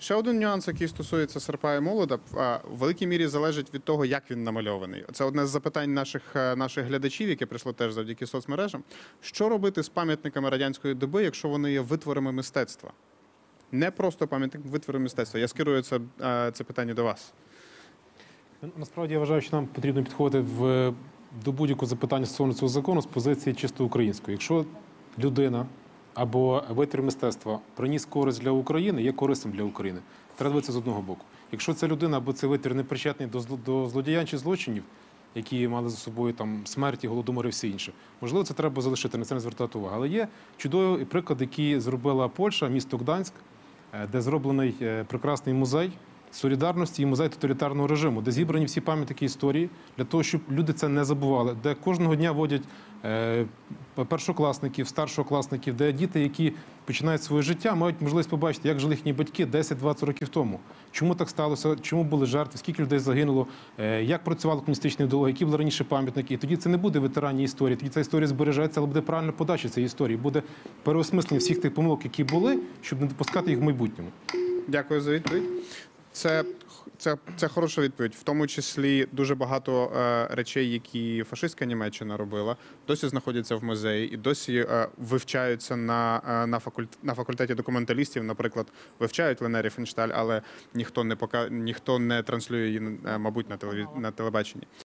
Ще один нюанс, який стосується серпа і молода, в великій мірі залежить від того, як він намальований. Це одне з запитань наших, е, наших глядачів, яке прийшло теж завдяки соцмережам. Що робити з пам'ятниками радянської доби, якщо вони є витворами мистецтва? Не просто пам'ятник, витвори мистецтва. Я скерую це, е, це питання до вас. Насправді я вважаю, що нам потрібно підходити в, до будь-якого запитання стосовно цього закону з позиції чисто української. Якщо людина або витвір мистецтва приніс користь для України, є корисним для України. Треба дивитися з одного боку. Якщо ця людина або цей витвір не причетний до, зло- до злодіянь чи злочинів, які мали за собою там смерті, голодомори і все інше, можливо, це треба залишити, на це не звертати увагу. Але є чудовий приклад, який зробила Польща, місто Гданськ, е, де зроблений е, прекрасний музей солідарності і музей тоталітарного режиму, де зібрані всі пам'ятники історії для того, щоб люди це не забували, де кожного дня водять е, першокласників, старшокласників, де діти, які починають своє життя, мають можливість побачити, як жили їхні батьки 10-20 років тому. Чому так сталося? Чому були жертви? Скільки людей загинуло? е, Як працювала комуністична ідеологія? Які були раніше пам'ятники? І тоді це не буде ветеранні історії. Тоді ця історія збережеться, але буде правильна подача цієї історії. Буде переосмислення всіх тих помилок, які були, щоб не допускати їх в майбутньому. Дякую за відповідь. Це, це, це хороша відповідь. В тому числі дуже багато е, речей, які фашистська Німеччина робила, досі знаходяться в музеї і досі е, вивчаються на, е, на, факульт, на факультеті документалістів. Наприклад, вивчають Ленері Феншталь, але ніхто не пока ніхто не транслює її, е, мабуть, на телеві, на телебаченні.